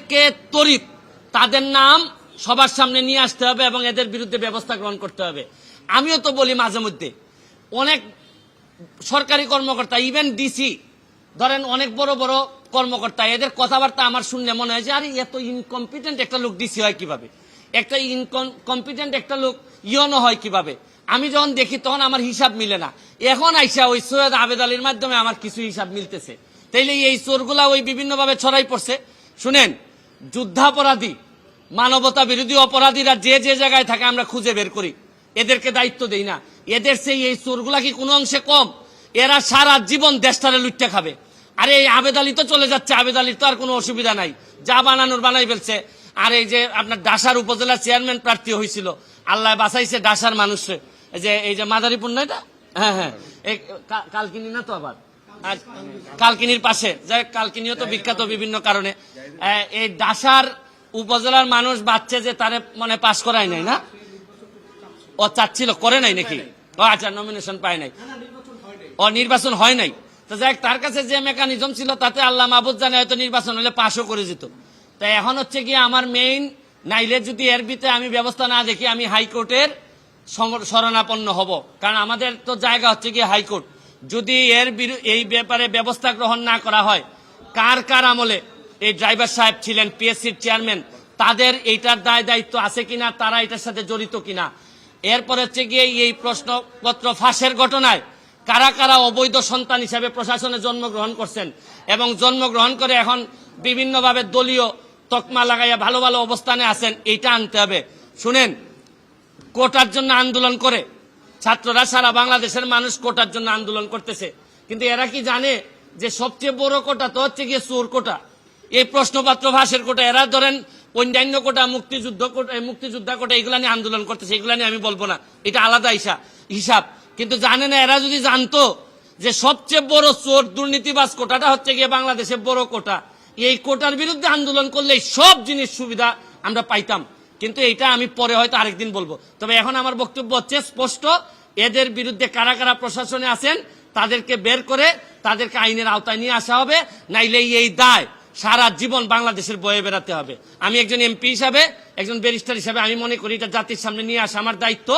কে তরিত। তাদের নাম সবার সামনে নিয়ে আসতে হবে এবং এদের বিরুদ্ধে ব্যবস্থা গ্রহণ করতে হবে। আমিও তো বলি মাঝে মধ্যে, অনেক সরকারি কর্মকর্তা ইভেন ডিসি ধরেন অনেক বড় বড় কর্মকর্তা, এদের কথাবার্তা আমার শুনলে মনে হয় যে, আরে, এত ইনকম্পিটেন্ট একটা লোক ডিসি হয় কীভাবে? একটা ইনকম্পিটেন্ট একটা লোক ইয়নো হয় কীভাবে? আমি যখন দেখি তখন আমার হিসাব মিলে না। এখন আইসা ওই সৈয়দ আবেদ আলীর মাধ্যমে আমার কিছু হিসাব মিলতেছে। তাইলে এই চোরগুলা ওই বিভিন্নভাবে ছড়াই পড়ছে। শুনেন, যুদ্ধাপরাধী, মানবতা বিরোধী অপরাধীরা যে যে জায়গায় থাকে আমরা খুঁজে বের করি। এদেরকে দায়িত্ব দেই না। এদের সেই এই চোরগুলা কি কোনো অংশে কম? এরা সারা জীবন দেশটারে লুটতে খাবে। আরে এই আবেদ আলী তো চলে যাচ্ছে, আবেদ আলীর তো আর কোনো অসুবিধা নাই। যা বানানোর বানাই ফেলছে। আর এই যে আপনার ডাসার উপজেলা চেয়ারম্যান প্রার্থী হয়েছিল, আল্লাহ বাঁচাইছে ডাসার মানুষে যে, এই যে মাদারীপুর না এটা? হ্যাঁ হ্যাঁ। কালকিনি না তো আবার? কালকিনির পাশে। যাই কালকিনিও তো বিখ্যাত বিভিন্ন কারণে। এই ডাসার উপজেলার মানুষ বাচ্চা যে তারে মানে পাশ করায় নাই, না? ও চাচ্ছিল, করে নাই নাকি? ও আচ্ছা নমিনেশন পায় নাই। ও নির্বাচন হয় নাই। তো যাই তার কাছে যে মেকানিজম ছিল, তাতে আল্লাহ মাহবুদ জানে হয়তো নির্বাচন হলে পাশও করে যেত। তাই এখন হচ্ছে কি আমার মেইন নাইলে যদি এর ভিতরে আমি ব্যবস্থা না দেখি, আমি হাইকোর্টের শরণাপন্ন হব। কারণ আমাদের তো জায়গা হচ্ছে কি হাইকোর্ট। যদি এর এই ব্যাপারে ব্যবস্থা গ্রহণ না করা হয়, কার কার আমলে এই ড্রাইভার সাহেব ছিলেন, পিএসসির চেয়ারম্যান, তাদের এইটার দায় দায়িত্ব আছে কিনা, তারা এটার সাথে জড়িত কিনা? এরপর হচ্ছে গিয়ে এই প্রশ্নপত্র ফাঁসের ঘটনায় কারা কারা অবৈধ সন্তান হিসাবে প্রশাসনে জন্মগ্রহণ করছেন এবং জন্মগ্রহণ করে এখন বিভিন্নভাবে দলীয় তকমা লাগাইয়া ভালো ভালো অবস্থানে আছেন, এইটা আনতে হবে। শুনেন, কোটার জন্য আন্দোলন করে ছাত্ররা সারা বাংলাদেশের মানুষ কোটার জন্য আন্দোলন করতেছে। কিন্তু এরা কি জানে যে সবচেয়ে বড় কোটা তো হচ্ছে গিয়ে চোর কোটা? এই প্রশ্নপত্র ভাষের কোটা, এরা ধরেন অন্যান্য কোটা, মুক্তিযুদ্ধ কোটা মুক্তিযোদ্ধা কোটা, এগুলা নিয়ে আন্দোলন করতেছে, এগুলা নিয়ে আমি বলব না। এটা আলাদা হিসাব হিসাব। কিন্তু জানে না এরা যদি জানতো যে সবচেয়ে বড় চোর দুর্নীতিবাজ কোটাটা হচ্ছে গিয়ে বাংলাদেশের বড় কোটা। এই কোটার বিরুদ্ধে আন্দোলন করলে সব জিনিস সুবিধা আমরা পাইতাম। কিন্তু এটা আমি পরে হয়তো আরেকদিন বলব। তবে এখন আমার বক্তব্য হচ্ছে, স্পষ্ট, এদের বিরুদ্ধে কারা কারা প্রশাসনে আছেন, তাদেরকে বের করে তাদেরকে আইনের আওতায় নিয়ে আসা হবে, নাইলে এই দায় সারা জীবন বাংলাদেশের বয়ে বেড়াতে হবে। আমি একজন এমপি হিসাবে, একজন ব্যারিস্টার হিসাবে আমি মনে করি এটা জাতির সামনে নিয়ে আসা আমার দায়িত্ব।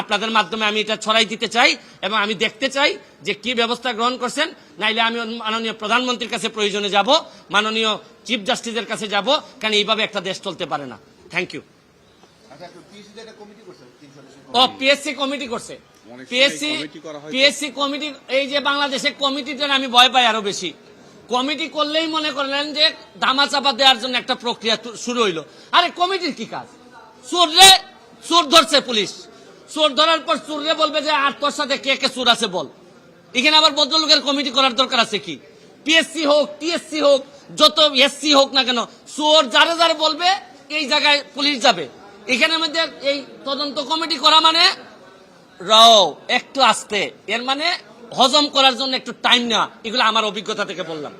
আপনাদের মাধ্যমে আমি এটা ছড়াই দিতে চাই এবং আমি দেখতে চাই যে কি ব্যবস্থা গ্রহণ করছেন, নাইলে আমি মাননীয় প্রধানমন্ত্রীর কাছে প্রয়োজনে যাব, মাননীয় চিফ জাস্টিসের কাছে যাব কারণ এইভাবে একটা দেশ চলতে পারে না। থ্যাংক ইউ ও পিএসসি কমিটি করছে। পিএসসি কমিটি করা হয় তো। পিএসসি কমিটি এই যে বাংলাদেশে কমিটিতে আমি ভয় পাই আরও বেশি। কমিটি করলেই মনে করলেন যে ধামা চাপা দেওয়ার জন্য একটা প্রক্রিয়া শুরু হইল। আরে কমিটির কি কাজ? চোররে চোর ধরছে পুলিশ। চোর ধরার পর চোররে বলবে যে আর তোর সাথে কে কে চোর আছে বল? এখানে আবার ভদ্রলোকের কমিটি করার দরকার আছে কি? পিএসসি হোক টিএসসি হোক যত এসসি হোক না কেন চোর যারে যারে বলবে এই জায়গায় পুলিশ যাবে। এখানের মধ্যে এই তদন্ত কমিটি করা মানে রাও, একটু আসতে। এর মানে হজম করার জন্য একটু টাইম নেওয়া। এগুলো আমার অভিজ্ঞতা থেকে বললাম।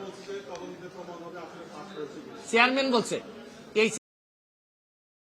চেয়ারম্যান বলছে, এই